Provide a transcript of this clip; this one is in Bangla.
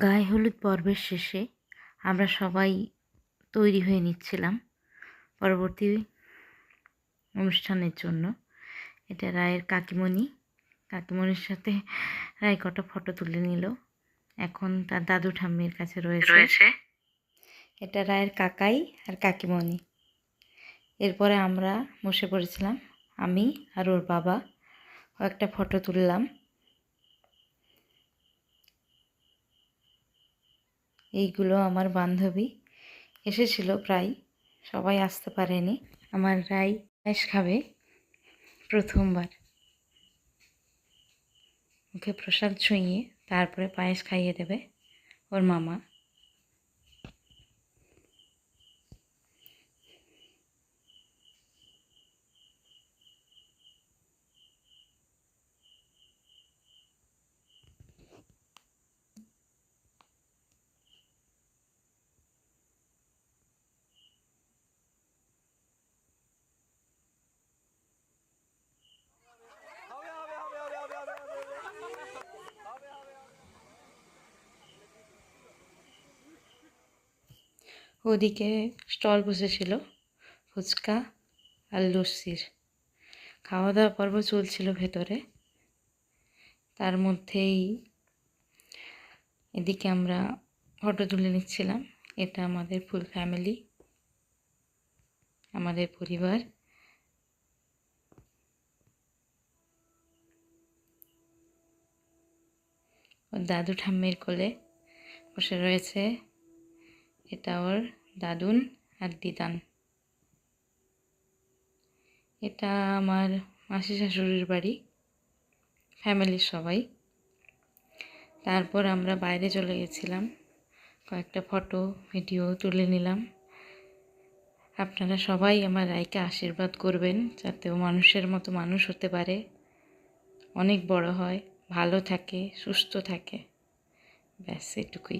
গায়ে হলুদ পর্বের শেষে আমরা সবাই তৈরি হয়ে নিচ্ছিলাম পরবর্তী অনুষ্ঠানের জন্য। এটা রায়ের কাকিমণি। কাকিমণির সাথে রায় কটা ফটো তুলে নিল। এখন তার দাদু ঠাম্মির কাছে রয়েছে। এটা রায়ের কাকাই আর কাকিমণি। এরপরে আমরা বসে পড়েছিলাম। আমি আর ওর বাবা কয়েকটা ফটো তুললাম। এইগুলো আমার বান্ধবী। এসেছিল প্রায়, সবাই আসতে পারেনি। আমার রাই পায়েস খাবে প্রথমবার। মুখে প্রসাদ ছুঁয়ে তারপরে পায়েস খাইয়ে দেবে ওর মামা। ওদিকে স্টল বসেছিল, ফুচকা আর লস্যির। খাওয়া দাওয়া পর্ব চলছিল ভেতরে। তার মধ্যেই এদিকে আমরা ফটো তুলে নিচ্ছিলাম। এটা আমাদের ফুল ফ্যামিলি, আমাদের পরিবার। ওর দাদু ঠাম্মির কোলে বসে রয়েছে। এটা ওর দাদুন আর দিদান। এটা আমার মাসি শাশুড়ির বাড়ি ফ্যামিলির সবাই। তারপর আমরা বাইরে চলে গেছিলাম, কয়েকটা ফটো ভিডিও তুলে নিলাম। আপনারা সবাই আমার রায়কে আশীর্বাদ করবেন, যাতে ও মানুষের মতো মানুষ হতে পারে। অনেক বড় হয়, ভালো থাকে, সুস্থ থাকে। ব্যাস, এটুকুই।